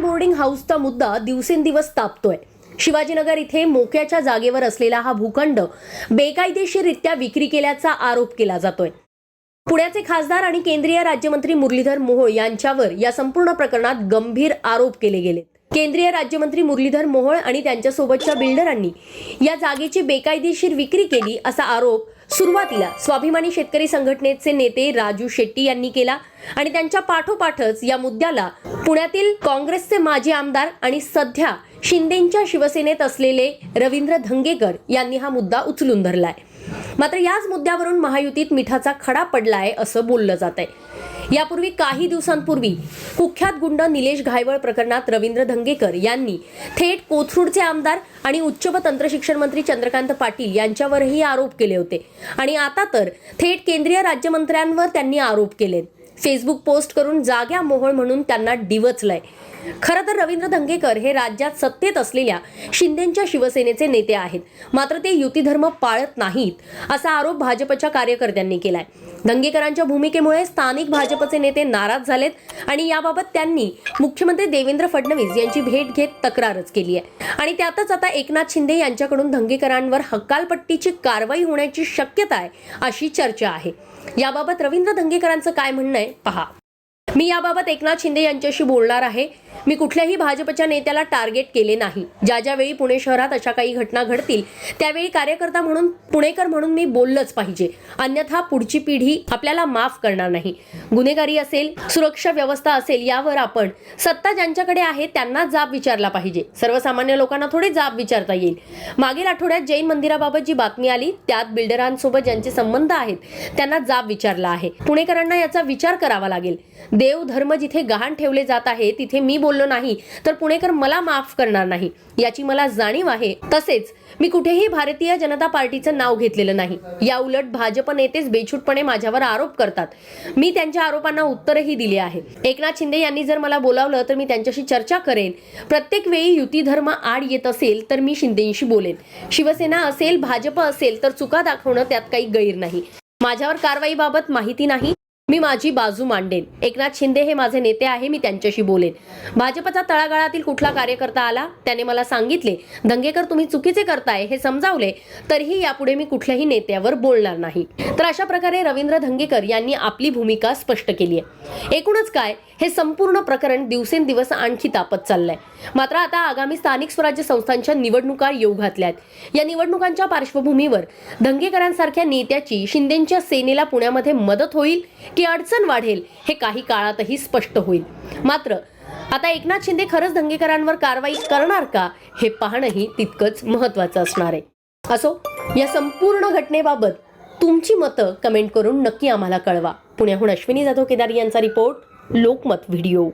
Boarding हाऊसचा मुद्दा दिवसेंदिवस तापतोय. शिवाजीनगर इथे मोक्याच्या जागेवर असलेला हा भूखंड बेकायदेशीररित्या विक्री केल्याचा आरोप केला जातोय. पुण्याचे खासदार आणि केंद्रीय राज्यमंत्री मुरलीधर मोहोळ यांच्यावर या संपूर्ण प्रकरणात गंभीर आरोप केले गेले केंद्रीय राज्यमंत्री मुरलीधर मोहोळ आणि त्यांच्यासोबतच्या बिल्डरांनी या जागेची बेकायदेशीर विक्री केली असा आरोप सुरुवातीला स्वाभिमानी शेतकरी संघटनेचे नेते राजू शेट्टी यांनी केला आणि त्यांच्या पाठोपाठच या मुद्द्याला पुण्यातील काँग्रेसचे माजी आमदार आणि सध्या शिंदेच्या शिवसेनेत असलेले रवींद्र धंगेकर यांनी हा मुद्दा उचलून धरलाय. मात्र याच मुद्द्यावरून महायुतीत मिठाचा खडा पडलाय असं बोललं जात आहे यापूर्वी काही दिवसांपूर्वी कुख्यात गुंड निलेश घायवळ प्रकरणात रवींद्र धंगेकर यांनी थेट कोथरूडचे आमदार आणि उच्च व तंत्रशिक्षण मंत्री चंद्रकांत पाटील यांच्यावरही आरोप केले होते. आणि आता तर थेट केंद्रीय राज्यमंत्र्यांवर त्यांनी आरोप केले फेसबुक पोस्ट करून जाग्या मोहळ म्हणून त्यांना डिवचलंय. खरं तर रवींद्र धंगेकर हे राज्यात सत्तेत असलेल्या शिंदेच्या शिवसेनेचे नेते आहेत. मात्र ते युतीधर्म पाळत नाहीत असा आरोप भाजपच्या कार्यकर्त्यांनी केलाय. धंगेकरांच्या भूमिकेमुळे स्थानिक भाजपचे नेते नाराज झालेत आणि याबाबत त्यांनी मुख्यमंत्री देवेंद्र फडणवीस यांची भेट घेत तक्रारच केली आहे. आणि त्यातच आता एकनाथ शिंदे यांच्याकडून धंगेकरांवर हक्कालपट्टीची कारवाई होण्याची शक्यता आहे अशी चर्चा आहे. याबाबत रवींद्र धंगेकरांचं काय म्हणणं आहे? पहा. मी याबाबत एकनाथ शिंदे यांच्याशी बोलणार आहे. मी कुठल्याही भाजपच्या नेत्याला टार्गेट केले नाही. ज्या ज्यावेळी पुणे शहरात अशा काही घटना घडतील त्यावेळी कार्यकर्ता म्हणून पुणेकर म्हणून मी बोललंच पाहिजे. अन्यथा पुढची पिढी आपल्याला माफ करणार नाही. गुन्हेगारी असेल सुरक्षा व्यवस्था असेल यावर आपण सत्ता ज्यांच्याकडे आहे त्यांना जाब विचारला पाहिजे. सर्वसामान्य लोकांना थोडे जाब विचारता येईल. मागील आठवड्यात जैन मंदिराबाबत जी बातमी आली त्यात बिल्डरांसोबत ज्यांचे संबंध आहेत त्यांना जाब विचारला आहे. पुणेकरांना याचा विचार करावा लागेल. देव धर्म जिथे गहाण ठेवले जात आहे तिथे मी बोललो नाही तर पुणेकर मला माफ करणार नाही. याची मला जाणीव आहे. तसेच मी कुठेही भारतीय जनता पार्टीचं नाव घेतलेलं नाही. या उलट भाजप नेतेच बेछूटपणे माझ्यावर आरोप करतात. मी त्यांच्या आरोपांना उत्तरही दिले आहे. एकनाथ शिंदे यांनी जर मला बोलावलं तर मी त्यांच्याशी चर्चा करेन. प्रत्येक वेळी युती धर्म आड येत असेल तर मी शिंदेशी बोलेन. शिवसेना असेल भाजप असेल तर चुका दाखवणं त्यात काही गैर नाही. माझ्यावर कारवाईबाबत माहिती नाही. मी माझी बाजू मांडेन. एकनाथ शिंदे हे माझे नेते आहे मी त्यांच्याशी बोलेन. भाजपचा तळागाळातील कुठला कार्यकर्ता आला? त्याने मला सांगितले दंगेकर तुम्ही चुकीचे करताय हे समजावले. तरीही यापुढे मी कुठल्याही नेत्यावर बोलणार नाही. तर अशा प्रकारे रवींद्र धंगेकर यांनी आपली भूमिका स्पष्ट केली आहे. एकूणच काय? हे संपूर्ण प्रकरण दिवसेंदिवस आणखी तापत चाललंय. मात्र आता आगामी स्थानिक स्वराज्य संस्थांच्या निवडणुका येऊ घातल्यात. या निवडणुकांच्या पार्श्वभूमीवर धंगेकरांसारख्या नेत्याची शिंदेच्या सेनेला पुण्यामध्ये मदत होईल की अडचण वाढेल हे काही काळातही स्पष्ट होईल. मात्र आता एकनाथ शिंदे खरंच दंगेकरांवर कारवाई करणार का हे पाहणंही तितकंच महत्वाचं असणार आहे. असो या संपूर्ण घटनेबाबत तुमची मतं कमेंट करून नक्की आम्हाला कळवा. पुण्याहून अश्विनी जाधव केदारी यांचा रिपोर्ट लोकमत व्हिडिओ.